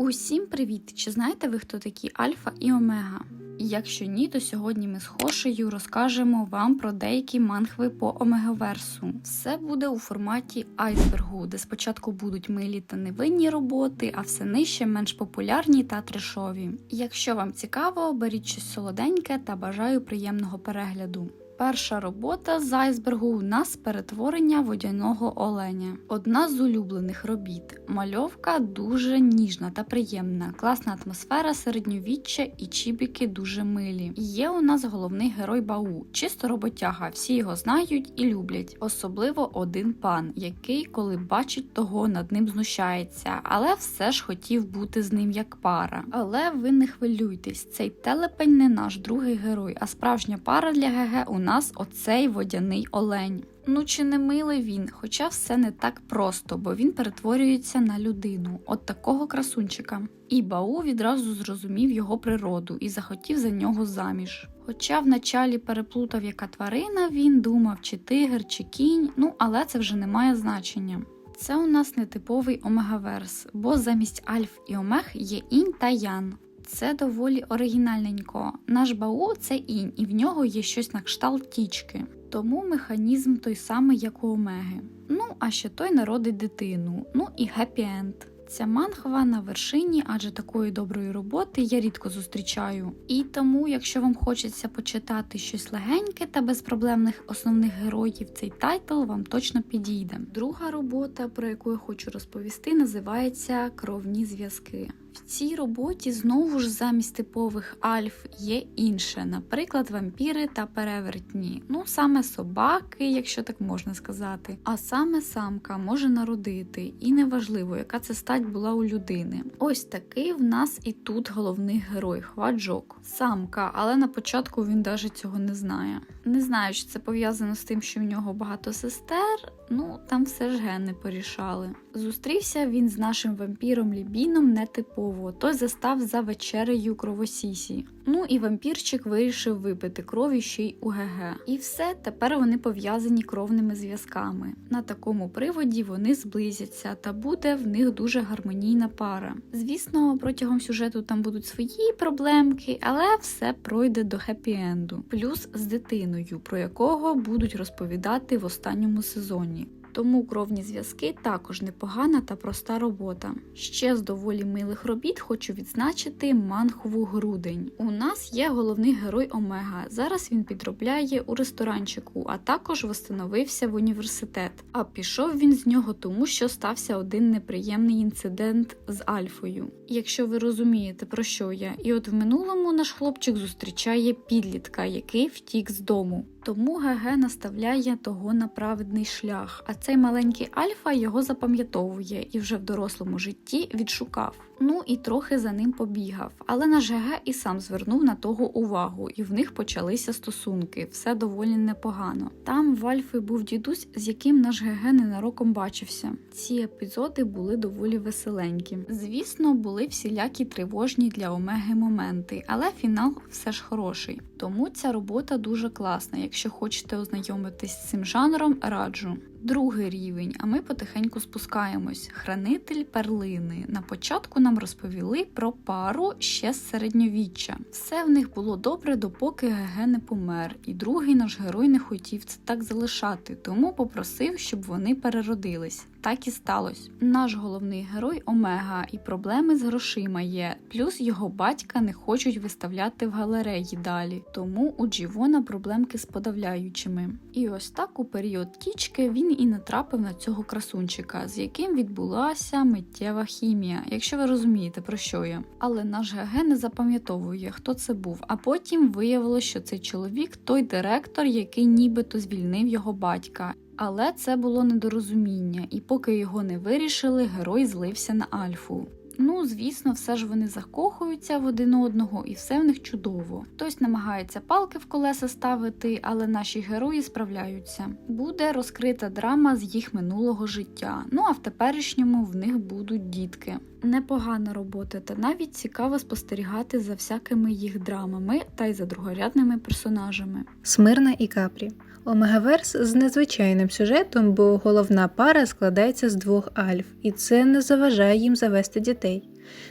Усім привіт! Чи знаєте ви, хто такі Альфа і Омега? Якщо ні, то сьогодні ми з Хошею розкажемо вам про деякі манхви по Омегаверсу. Все буде у форматі айсбергу, де спочатку будуть милі та невинні роботи, а все нижче менш популярні та трешові. Якщо вам цікаво, беріть щось солоденьке та бажаю приємного перегляду. Перша робота з айсбергу у нас перетворення водяного оленя. Одна з улюблених робіт. Мальовка дуже ніжна та приємна, класна атмосфера середньовіччя і чібіки дуже милі. Є у нас головний герой Бау, чисто роботяга, всі його знають і люблять. Особливо один пан, який, коли бачить того, над ним знущається, але все ж хотів бути з ним як пара. Але ви не хвилюйтесь, цей телепень не наш другий герой, а справжня пара для ГГ у нас оцей водяний олень. Ну чи не милий він, хоча все не так просто, бо він перетворюється на людину, от такого красунчика. І Бау відразу зрозумів його природу і захотів за нього заміж. Хоча вначалі переплутав, яка тварина він думав, чи тигр, чи кінь, ну але це вже не має значення. Це у нас нетиповий омегаверс, бо замість альф і омег є інь та ян. Це доволі оригінальненько. Наш бау це інь, і в нього є щось на кшталт тічки. Тому механізм той самий, як у омеги. Ну, а ще той народить дитину. Ну і хеппі-енд. Ця манхва на вершині, адже такої доброї роботи я рідко зустрічаю. І тому, якщо вам хочеться почитати щось легеньке та безпроблемних основних героїв, цей тайтл вам точно підійде. Друга робота, про яку я хочу розповісти, називається Кровні зв'язки. В цій роботі знову ж замість типових альф є інше, наприклад, вампіри та перевертні. Ну саме собаки, якщо так можна сказати. А саме самка може народити, і неважливо, яка це стать була у людини. Ось такий в нас і тут головний герой хваджок. Самка, але на початку він навіть цього не знає. Не знаю, чи це пов'язано з тим, що в нього багато сестер. Ну там все ж гени порішали. Зустрівся він з нашим вампіром Лібіном нетипово, той застав за вечерею кровосісі. Ну і вампірчик вирішив випити крові ще й у ГГ. І все, тепер вони пов'язані кровними зв'язками. На такому приводі вони зблизяться та буде в них дуже гармонійна пара. Звісно, протягом сюжету там будуть свої проблемки, але все пройде до хеппі-енду. Плюс з дитиною, про якого будуть розповідати в останньому сезоні. Тому кровні зв'язки також непогана та проста робота. Ще з доволі милих робіт хочу відзначити манхову грудень. У нас є головний герой Омега. Зараз він підробляє у ресторанчику, а також встановився в університет. А пішов він з нього, тому що стався один неприємний інцидент з Альфою. Якщо ви розумієте, про що я, і от в минулому наш хлопчик зустрічає підлітка, який втік з дому. Тому ГГ наставляє того на праведний шлях, а цей маленький Альфа його запам'ятовує і вже в дорослому житті відшукав. Ну і трохи за ним побігав, але наш ГГ і сам звернув на того увагу, і в них почалися стосунки, все доволі непогано. Там в Альфи був дідусь, з яким наш ГГ ненароком бачився. Ці епізоди були доволі веселенькі. Звісно, були всілякі тривожні для Омеги моменти, але фінал все ж хороший. Тому ця робота дуже класна. Якщо хочете ознайомитись з цим жанром, раджу. Другий рівень, а ми потихеньку спускаємось. Хранитель перлини. На початку нам розповіли про пару ще з середньовіччя. Все в них було добре, допоки ГГ не помер, і другий наш герой не хотів це так залишати, тому попросив, щоб вони переродились. Так і сталося. Наш головний герой Омега, і проблеми з грошима є. Плюс його батька не хочуть виставляти в галереї далі, тому у Джівона проблемки з подавляючими. І ось так у період тічки він і натрапив на цього красунчика, з яким відбулася миттєва хімія, якщо ви розумієте про що я. Але наш ГГ не запам'ятовує, хто це був. А потім виявилося, що цей чоловік той директор, який нібито звільнив його батька. Але це було недорозуміння, і поки його не вирішили, герой злився на Альфу. Ну, звісно, все ж вони закохуються в один одного, і все в них чудово. Хтось намагається палки в колеса ставити, але наші герої справляються. Буде розкрита драма з їх минулого життя. Ну а в теперішньому в них будуть дітки. Непогана робота, та навіть цікаво спостерігати за всякими їх драмами та й за другорядними персонажами. Смирна і Капрі. Омегаверс з незвичайним сюжетом, бо головна пара складається з двох альф, і це не заважає їм завести дітей.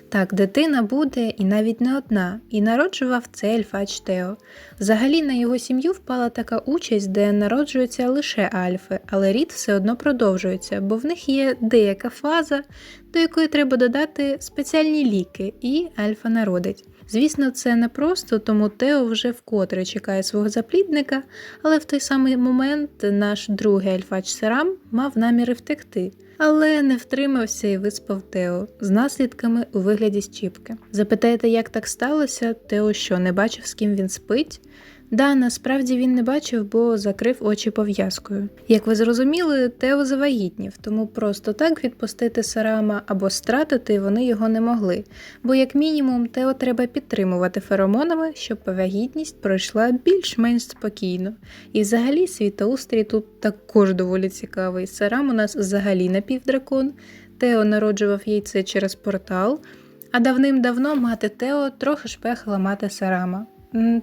Так, дитина буде і навіть не одна, і народжував це Ельфач Тео. Взагалі на його сім'ю впала така участь, де народжуються лише альфи, але рід все одно продовжується, бо в них є деяка фаза, до якої треба додати спеціальні ліки, і альфа народить. Звісно, це не просто, тому Тео вже вкотре чекає свого заплідника, але в той самий момент наш другий альфач Серам мав наміри втекти, але не втримався і виспав Тео з наслідками у вигляді щіпки. Запитаєте, як так сталося? Тео що не бачив, з ким він спить? Да, насправді він не бачив, бо закрив очі пов'язкою. Як ви зрозуміли, Тео завагітнів, тому просто так відпустити Сарама або стратити вони його не могли, бо як мінімум Тео треба підтримувати феромонами, щоб вагітність пройшла більш-менш спокійно. І взагалі світоустрій тут також доволі цікавий. Сарам у нас взагалі напівдракон, Тео народжував яйце через портал, а давним-давно мати Тео трохи шпехала мати Сарама.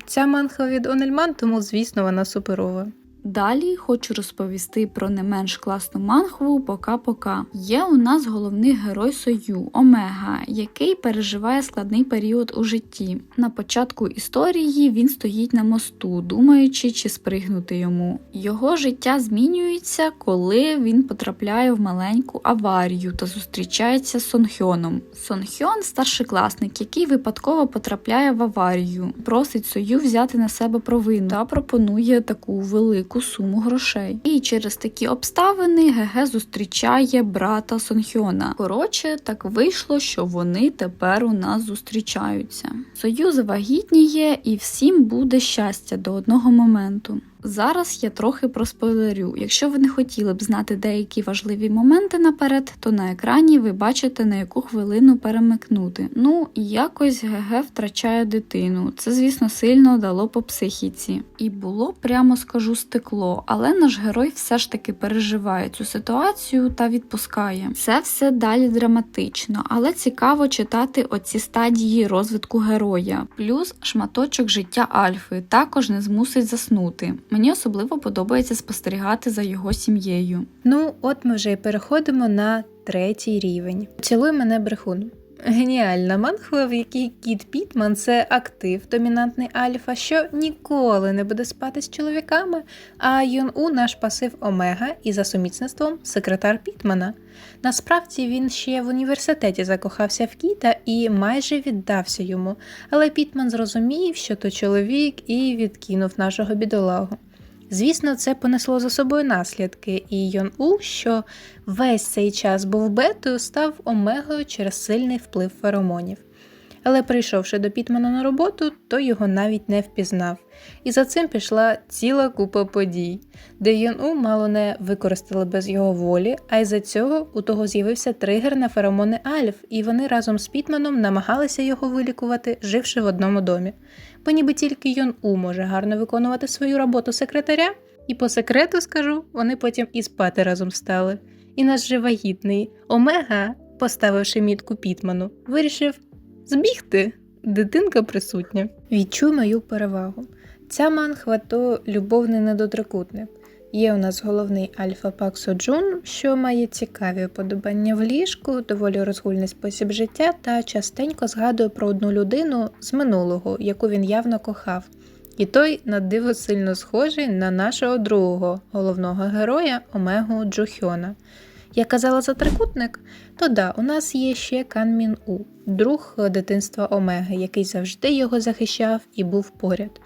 Ця манха від Онельман, тому звісно вона суперова. Далі хочу розповісти про не менш класну манхву Пока-Пока. Є у нас головний герой Сою Омега, який переживає складний період у житті. На початку історії він стоїть на мосту, думаючи, чи спригнути йому. Його життя змінюється, коли він потрапляє в маленьку аварію та зустрічається з Сонхьоном. Сонхьон старшокласник, який випадково потрапляє в аварію, просить Сою взяти на себе провину та пропонує таку велику суму грошей. І через такі обставини ГГ зустрічає брата Сонхьона. Коротше, так вийшло, що вони тепер у нас зустрічаються. Союз вагітніє і всім буде щастя до одного моменту. Зараз я трохи проспойлерю. Якщо ви не хотіли б знати деякі важливі моменти наперед, то на екрані ви бачите на яку хвилину перемикнути. Ну якось ГГ втрачає дитину. Це, звісно, сильно дало по психіці. І було, прямо скажу, стекло, але наш герой все ж таки переживає цю ситуацію та відпускає. Це все далі драматично, але цікаво читати оці стадії розвитку героя. Плюс шматочок життя Альфи також не змусить заснути. Мені особливо подобається спостерігати за його сім'єю. Ну, от ми вже й переходимо на третій рівень. Цілуй мене брехун. Геніальна манхва, в якій Кіт Пітман це актив, домінантний альфа, що ніколи не буде спати з чоловіками, а Йон У наш пасив Омега і за сумісництвом секретар Пітмана. Насправді він ще в університеті закохався в Кіта і майже віддався йому, але Пітман зрозумів, що то чоловік, і відкинув нашого бідолагу. Звісно, це понесло за собою наслідки, і Йон У, що весь цей час був бетою, став омегою через сильний вплив феромонів. Але прийшовши до Пітмана на роботу, то його навіть не впізнав. І за цим пішла ціла купа подій, де Йон У мало не використали без його волі, а й за цього у того з'явився тригер на феромони Альф, і вони разом з Пітманом намагалися його вилікувати, живши в одному домі. Бо ніби тільки Йон У може гарно виконувати свою роботу секретаря, і по секрету скажу, вони потім і спати разом стали. І наш же вагітний Омега, поставивши мітку Пітману, вирішив збігти. Дитинка присутня. Відчуй мою перевагу. Ця манхва то любовний недотрикутник. Є у нас головний альфа Пак Соджун, що має цікаві уподобання в ліжку, доволі розгульний спосіб життя та частенько згадує про одну людину з минулого, яку він явно кохав. І той на диво сильно схожий на нашого другого головного героя Омегу Джухьона. Я казала за трикутник, то да, у нас є ще Кан Мін У, друг дитинства Омеги, який завжди його захищав і був поряд.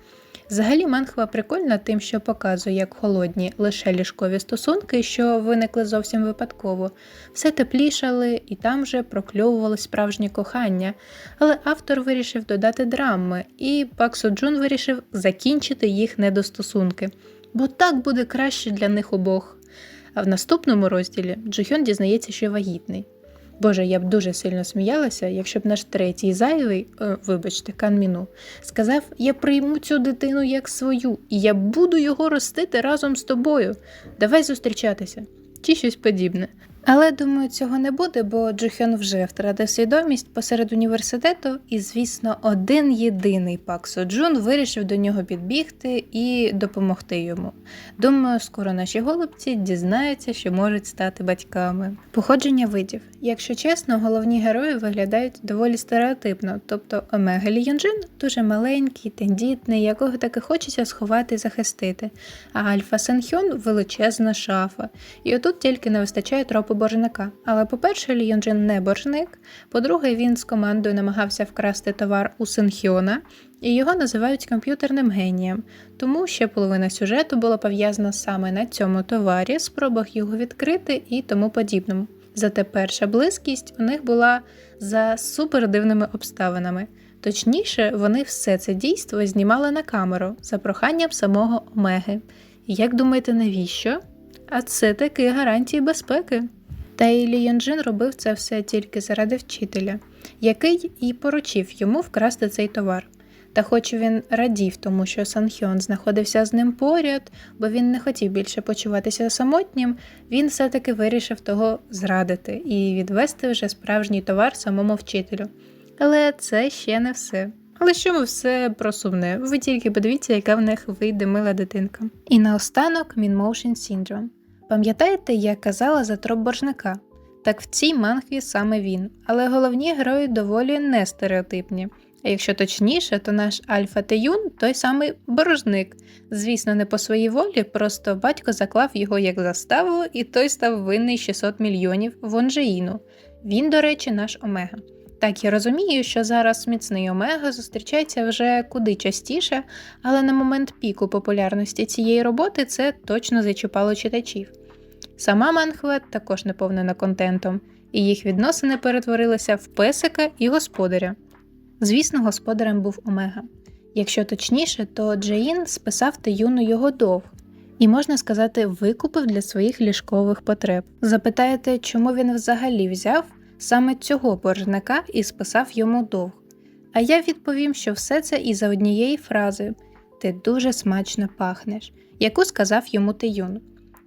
Взагалі, манхва прикольна тим, що показує, як холодні лише ліжкові стосунки, що виникли зовсім випадково, все теплішали і там же прокльовувалось справжнє кохання. Але автор вирішив додати драми, і Пак Соджун вирішив закінчити їх недостосунки, бо так буде краще для них обох. А в наступному розділі Джухьон дізнається, що вагітний. Боже, я б дуже сильно сміялася, якщо б наш третій зайвий, о, вибачте, Канміну, сказав: Я прийму цю дитину як свою, і я буду його ростити разом з тобою. Давай зустрічатися. Чи щось подібне. Але думаю, цього не буде, бо Джухьон вже втратив свідомість посеред університету, і, звісно, один єдиний Пак Соджун вирішив до нього підбігти і допомогти йому. Думаю, скоро наші голубці дізнаються, що можуть стати батьками. Походження видів. Якщо чесно, головні герої виглядають доволі стереотипно, тобто Омега Лі дуже маленький, тендітний, якого таки хочеться сховати і захистити. А Альфа Сенхьон величезна шафа. І отут тільки не вистачає тропу боржника. Але, по-перше, Лі не боржник, по-друге, він з командою намагався вкрасти товар у Сенхьона, і його називають комп'ютерним генієм. Тому ще половина сюжету була пов'язана саме на цьому товарі, спробах його відкрити і тому подібному. Зате перша близькість у них була за супердивними обставинами. Точніше, вони все це дійство знімали на камеру за проханням самого Омеги. Як думаєте, навіщо? А це таки гарантії безпеки. Та і Лі Йонджин робив це все тільки заради вчителя, який і поручив йому вкрасти цей товар. Та хоч він радів тому, що Санхьон знаходився з ним поряд, бо він не хотів більше почуватися самотнім, він все-таки вирішив того зрадити і відвести вже справжній товар самому вчителю. Але це ще не все. Але що ми все про сумне? Ви тільки подивіться, яка в них вийде мила дитинка. І наостанок Min-Motion Syndrome. Пам'ятаєте, я казала за троп боржника? Так в цій мангві саме він, але головні герої доволі не стереотипні. А якщо точніше, то наш Альфа Теюн той самий боржник. Звісно, не по своїй волі, просто батько заклав його як заставу, і той став винний 600 мільйонів Вонжеїну. Він, до речі, наш Омега. Так, я розумію, що зараз міцний Омега зустрічається вже куди частіше, але на момент піку популярності цієї роботи це точно зачіпало читачів. Сама Манхва також наповнена контентом, і їх відносини перетворилися в песика і господаря. Звісно, господарем був Омега. Якщо точніше, то Джеїн списав Теюну його довг і, можна сказати, викупив для своїх ліжкових потреб. Запитаєте, чому він взагалі взяв саме цього боржника і списав йому довг? А я відповім, що все це із-за однієї фрази Ти дуже смачно пахнеш, яку сказав йому Теюн.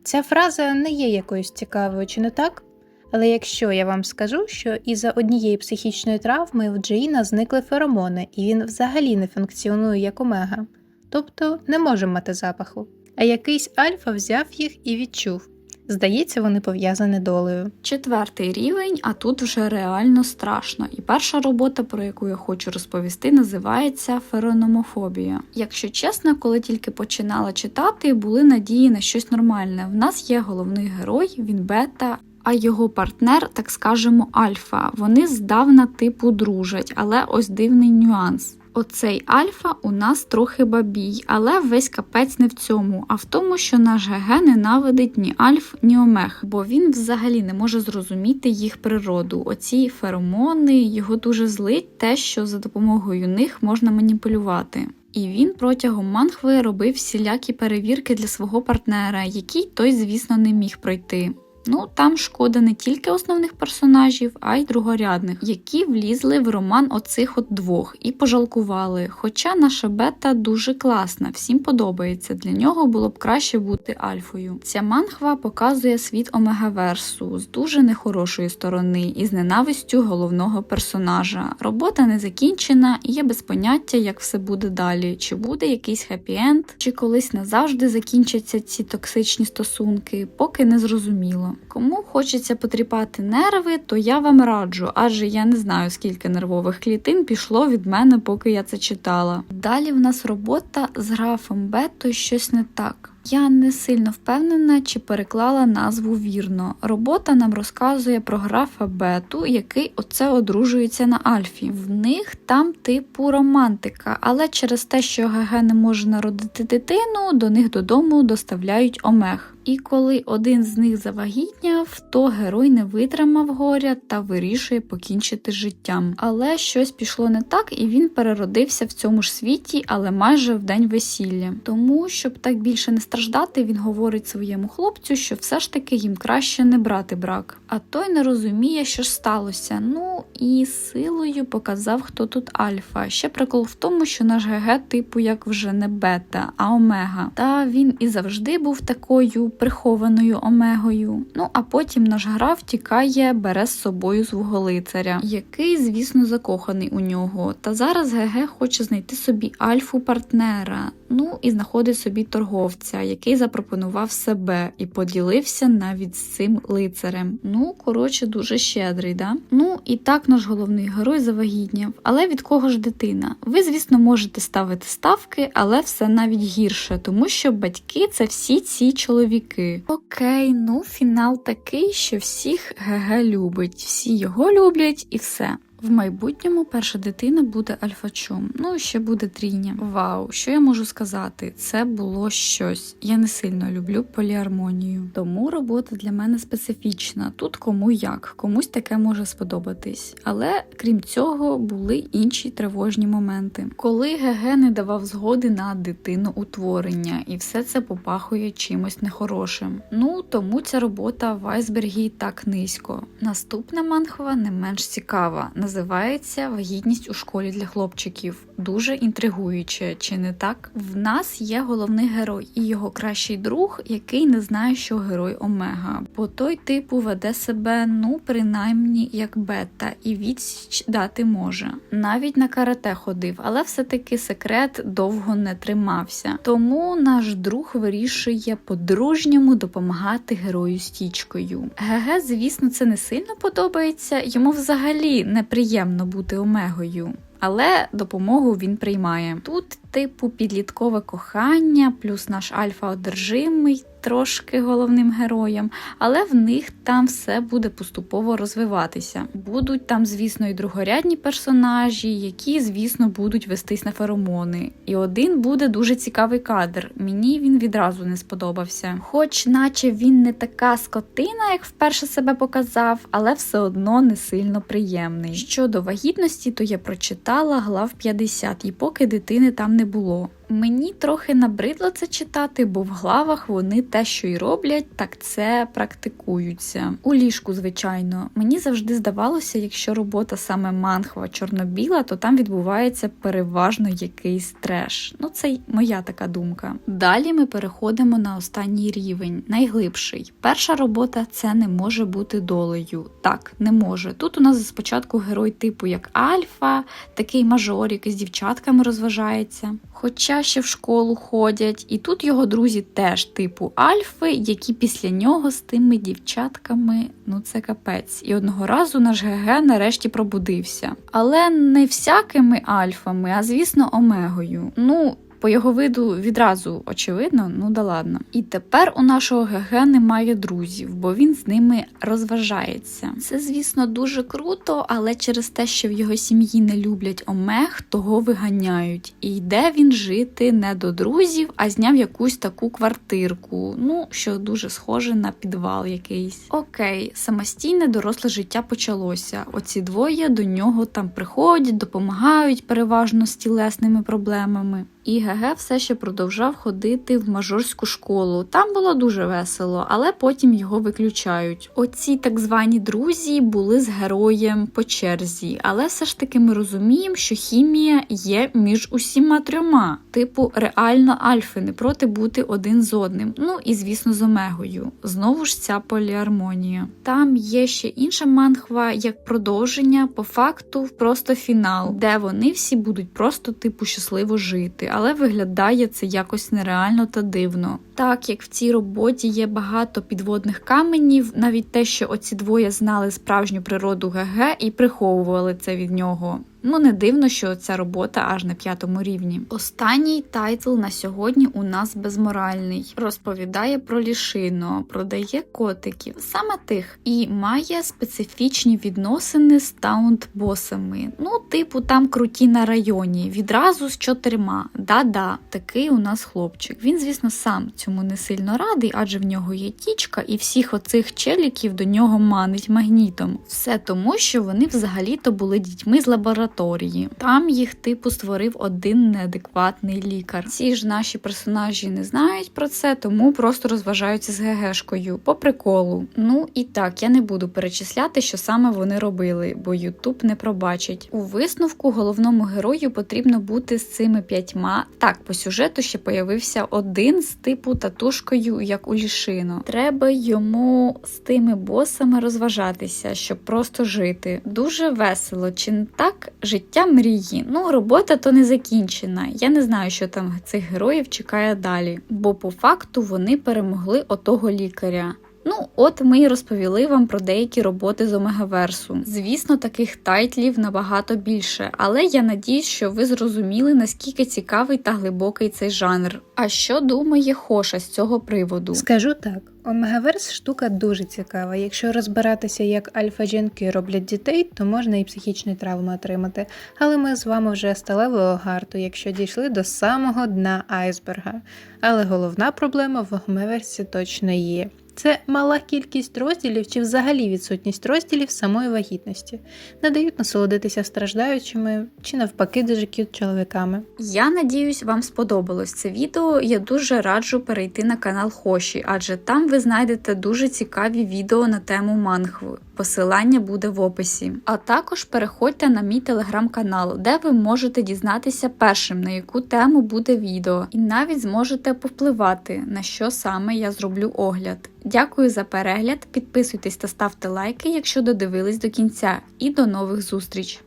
Ця фраза не є якоюсь цікавою, чи не так? Але якщо я вам скажу, що із-за однієї психічної травми в Джеїна зникли феромони, і він взагалі не функціонує як омега, тобто не може мати запаху. А якийсь альфа взяв їх і відчув. Здається, вони пов'язані долею. Четвертий рівень, а тут вже реально страшно. І перша робота, про яку я хочу розповісти, називається ферономофобія. Якщо чесно, коли тільки починала читати, були надії на щось нормальне. В нас є головний герой, він бета. А його партнер, так скажемо, альфа. Вони здавна типу дружать, але ось дивний нюанс. Оцей альфа у нас трохи бабій, але весь капець не в цьому, а в тому, що наш ГГ ненавидить ні альф, ні омег, бо він взагалі не може зрозуміти їх природу. Оці феромони його дуже злить те, що за допомогою них можна маніпулювати. І він протягом манхви робив всілякі перевірки для свого партнера, який той, звісно, не міг пройти. Ну, там шкода не тільки основних персонажів, а й другорядних, які влізли в роман оцих от двох і пожалкували. Хоча наша бета дуже класна, всім подобається. Для нього було б краще бути альфою. Ця манхва показує світ Омегаверсу з дуже нехорошої сторони і з ненавистю головного персонажа. Робота не закінчена і є без поняття, як все буде далі. Чи буде якийсь хеппі-енд, чи колись назавжди закінчаться ці токсичні стосунки, поки не зрозуміло. Кому хочеться потріпати нерви, то я вам раджу, адже я не знаю, скільки нервових клітин пішло від мене, поки я це читала. Далі в нас робота з графом Бето щось не так. Я не сильно впевнена, чи переклала назву вірно. Робота нам розказує про графа Бету, який оце одружується на Альфі. В них там типу романтика, але через те, що ГГ не може народити дитину, до них додому доставляють омег. І коли один з них завагітняв, то герой не витримав горя та вирішує покінчити життям. Але щось пішло не так, і він переродився в цьому ж світі, але майже в день весілля. Тому, щоб так більше не страждати, він говорить своєму хлопцю, що все ж таки їм краще не брати брак. А той не розуміє, що ж сталося. Ну і силою показав, хто тут альфа. Ще прикол в тому, що наш ГГ, типу, як вже не бета, а омега. Та він і завжди був такою прихованою омегою. Ну а потім наш граф тікає, бере з собою свого лицаря, який, звісно, закоханий у нього. Та зараз ГГ хоче знайти собі альфу партнера. Ну і знаходить собі торговця, який запропонував себе і поділився навіть з цим лицарем. Ну, коротше, дуже щедрий, да? Ну і так наш головний герой завагітняв. Але від кого ж дитина? Ви, звісно, можете ставити ставки, але все навіть гірше, тому що батьки це всі ці чоловіки. Окей, ну фінал такий, що всіх ГГ любить, всі його люблять і все. В майбутньому перша дитина буде альфачом. Ну ще буде трійня. Вау, що я можу сказати? Це було щось. Я не сильно люблю поліармонію. Тому робота для мене специфічна. Тут кому як, комусь таке може сподобатись. Але крім цього, були інші тривожні моменти. Коли ГГ не давав згоди на дитину утворення, і все це попахує чимось нехорошим. Ну тому ця робота в айсбергі так низько. Наступна манхва не менш цікава. Називається Вагітність у школі для хлопчиків. Дуже інтригуюче, чи не так? В нас є головний герой і його кращий друг, який не знає, що герой Омега, бо той типу веде себе, ну принаймні як бета, і відсіч дати може. Навіть на карате ходив, але все-таки секрет довго не тримався. Тому наш друг вирішує по-дружньому допомагати герою стічкою. ГГ, звісно, це не сильно подобається. Йому взагалі неприємно бути омегою. Але допомогу він приймає. Тут, типу, підліткове кохання, плюс наш альфа одержимий, трошки головним героєм, але в них там все буде поступово розвиватися. Будуть там, звісно, і другорядні персонажі, які, звісно, будуть вестись на феромони. І один буде дуже цікавий кадр. Мені він відразу не сподобався. Хоч, наче він не така скотина, як вперше себе показав, але все одно не сильно приємний. Щодо вагітності, то я прочитала глав 50, і поки дитини там не було. Мені трохи набридло це читати, бо в главах вони те, що й роблять, так це практикуються. У ліжку, звичайно. Мені завжди здавалося, якщо робота саме манхва чорно-біла, то там відбувається переважно якийсь треш. Ну, це й моя така думка. Далі ми переходимо на останній рівень, найглибший. Перша робота це не може бути долею. Так, не може. Тут у нас спочатку герой типу як Альфа, такий мажор, який з дівчатками розважається. Хоча ще в школу ходять, і тут його друзі теж типу Альфи, які після нього з тими дівчатками, ну це капець. І одного разу наш ГГ нарешті пробудився. Але не всякими альфами, а звісно, омегою. Ну. По його виду відразу очевидно, ну да ладно. І тепер у нашого ГГ немає друзів, бо він з ними розважається. Це, звісно, дуже круто, але через те, що в його сім'ї не люблять омег, того виганяють. І йде він жити не до друзів, а зняв якусь таку квартирку. Ну, що дуже схоже на підвал якийсь. Окей, самостійне доросле життя почалося. Оці двоє до нього там приходять, допомагають переважно з тілесними проблемами. І ГГ все ще продовжав ходити в мажорську школу. Там було дуже весело, але потім його виключають. Оці так звані друзі були з героєм по черзі, але все ж таки ми розуміємо, що хімія є між усіма трьома. Типу, реально альфи не проти бути один з одним. Ну і звісно, з омегою. Знову ж ця поліармонія. Там є ще інша манхва як продовження, по факту просто фінал, де вони всі будуть просто типу щасливо жити але виглядає це якось нереально та дивно. Так як в цій роботі є багато підводних каменів, навіть те, що оці двоє знали справжню природу ГГ і приховували це від нього. Ну, не дивно, що ця робота аж на п'ятому рівні. Останній тайтл на сьогодні у нас безморальний. Розповідає про лішино, продає котиків, саме тих, і має специфічні відносини з таунт-босами. Ну, типу, там круті на районі, відразу з чотирма. Да-да, такий у нас хлопчик. Він, звісно, сам цьому не сильно радий, адже в нього є тічка, і всіх оцих челіків до нього манить магнітом. Все тому, що вони взагалі-то були дітьми з лабораторії санаторії. Там їх типу створив один неадекватний лікар. Ці ж наші персонажі не знають про це, тому просто розважаються з ГГшкою по приколу. Ну і так, я не буду перечисляти, що саме вони робили, бо Ютуб не пробачить. У висновку головному герою потрібно бути з цими п'ятьма. Так, по сюжету ще появився один з типу татушкою, як у Лішино. Треба йому з тими босами розважатися, щоб просто жити. Дуже весело, чи не так? Життя мрії. Ну, робота то не закінчена. Я не знаю, що там цих героїв чекає далі, бо по факту вони перемогли отого лікаря. Ну, от ми і розповіли вам про деякі роботи з Омегаверсу. Звісно, таких тайтлів набагато більше, але я надіюсь, що ви зрозуміли, наскільки цікавий та глибокий цей жанр. А що думає Хоша з цього приводу? Скажу так, Омегаверс штука дуже цікава. Якщо розбиратися, як альфа-жінки роблять дітей, то можна і психічні травми отримати. Але ми з вами вже сталевого гарту, якщо дійшли до самого дна айсберга. Але головна проблема в Омегаверсі точно є. Це мала кількість розділів чи взагалі відсутність розділів самої вагітності. Не дають насолодитися страждаючими чи навпаки дуже к'ют чоловіками. Я надіюсь, вам сподобалось це відео. Я дуже раджу перейти на канал Хоші, адже там ви знайдете дуже цікаві відео на тему мангви. Посилання буде в описі. А також переходьте на мій телеграм-канал, де ви можете дізнатися першим, на яку тему буде відео, і навіть зможете повпливати, на що саме я зроблю огляд. Дякую за перегляд, підписуйтесь та ставте лайки, якщо додивились до кінця, і до нових зустріч!